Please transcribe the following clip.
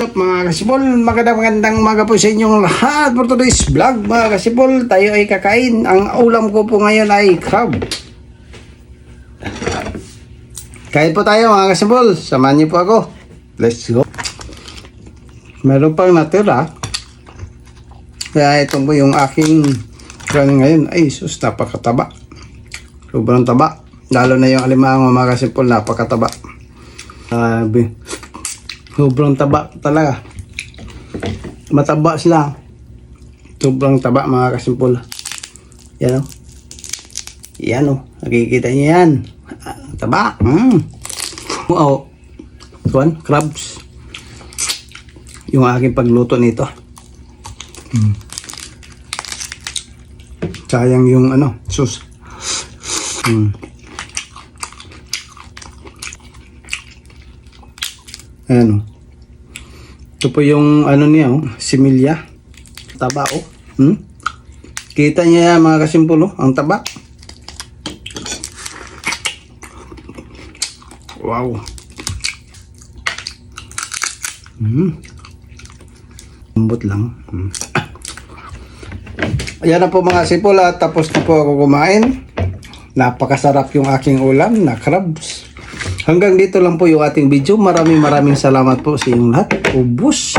Up, mga kasipol, magandang magandang umaga po sa inyong lahat for today's vlog mga kasipol, tayo ay kakain. Ang ulam ko po ngayon ay crab. Kain po tayo mga kasipol, samahan niyo po ako. Let's go. Meron pang natira. Kaya ito po yung aking kanin ngayon. Ay sus napakataba. Sobrang taba. Lalo na yung alimango mga kasipol napakataba. Sabi Sobrang taba talaga. Mataba sila. Sobrang taba mga kasimpol. Yan o. Yan o. Nakikita niyo yan. Taba. Mm. Wow. Kuan, crabs. Yung aking pagluto nito. Mm. Sayang yung ano, sus. Mm. Ayan o. Ito po yung ano niya oh, similya. Taba oh. Hmm? Kita niya yan mga kasimpolo, ang taba. Wow. Hmm. Lambot lang. Hmm. Ayan na po mga sipol at tapos na po ako kumain. Napakasarap yung aking ulam na crabs. Hanggang dito lang po yung ating video. Maraming maraming salamat po sa inyong lahat. Ubus.